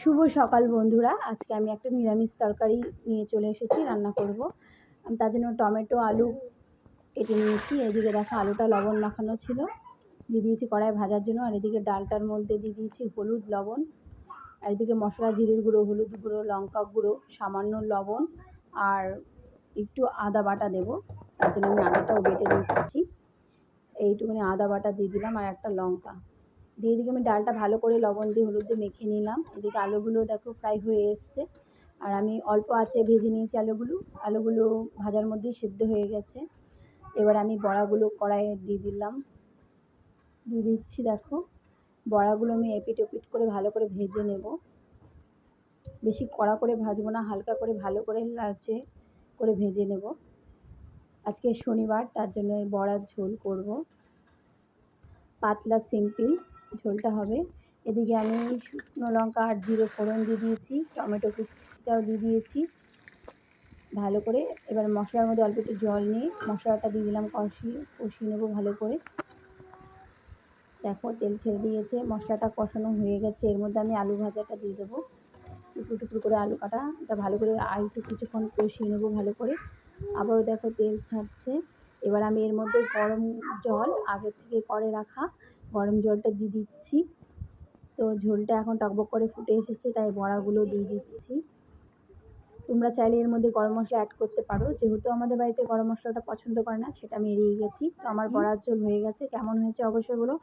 শুভ সকাল বন্ধুরা। আজকে আমি একটা নিরামিষ তরকারি নিয়ে চলে এসেছি, রান্না করব। তার জন্য টমেটো, আলু কেটে নিয়েছি। এদিকে দেখো আলুটা লবণ মাখানো ছিল। দিয়ে দিয়েছি কড়াই ভাজার জন্য। আর এদিকে ডালটার মধ্যে দিয়ে দিয়েছি হলুদ লবণ। আর এদিকে মশলা, জিরের গুঁড়ো, হলুদ গুঁড়ো, লঙ্কা গুঁড়ো, সামান্য লবণ আর একটু আদা বাটা দেবো। তার জন্য আমি আদাটাও বেটে রেখেছি। এইটুকুনি আদা বাটা দিয়ে দিলাম আর একটা লঙ্কা। দিয়ে এদিকে আমি ডালটা ভালো করে লবণ দিয়ে হলুদ দিয়ে মেখে নিলাম। এদিকে আলুগুলো দেখো ফ্রাই হয়ে এসছে। আর আমি অল্প আঁচে ভেজে নিয়েছি আলুগুলো। আলুগুলো ভাজার মধ্যেই সেদ্ধ হয়ে গেছে। এবার আমি বড়াগুলো কড়াইয়ে দিয়ে দিলাম। দিয়ে দিচ্ছি দেখো, বড়াগুলো আমি এপিট ওপিট করে ভালো করে ভেজে নেব। বেশি কড়া করে ভাজবো না, হালকা করে ভালো করে লালচে করে ভেজে নেব। আজকে শনিবার, তার জন্য বড়ার ঝোল করব। পাতলা সিম্পল। ঝোলটা হবে। এদিকে আমি শুকনো লঙ্কা আর জিরে ফোড়ন দিয়ে দিয়েছি, টমেটো কুচিটাও দিয়ে দিয়েছি। ভালো করে এবার মশলার মধ্যে অল্প একটু জল নিয়ে মশলাটা দিয়ে দিলাম, কষিয়ে কষিয়ে নেব ভালো করে। দেখো তেল ছেড়ে দিয়েছে, মশলাটা কষানো হয়ে গেছে। এর মধ্যে আমি আলু ভাজাটা দিয়ে দেবো। টুকরো টুকরো করে আলু কাটা, এটা ভালো করে আর একটু কিছুক্ষণ কষিয়ে নেব ভালো করে। আবারও দেখো তেল ছাড়ছে। এবার আমি এর মধ্যে গরম জল আগে থেকে করে রাখা গরম জলটা দিয়ে দিচ্ছি। তো ঝোলটা এখন টকবক করে ফুটে এসেছে তাই বড়াগুলো দিয়ে দিচ্ছি। তোমরা চাইলে এর মধ্যে গরম মশলা অ্যাড করতে পারো। যেহেতু আমাদের বাড়িতে গরম মশলাটা পছন্দ করে না সেটা আমি এড়িয়ে গেছি। তো আমার বড়ার ঝোল হয়ে গেছে। কেমন হয়েছে অবশ্যই বলো।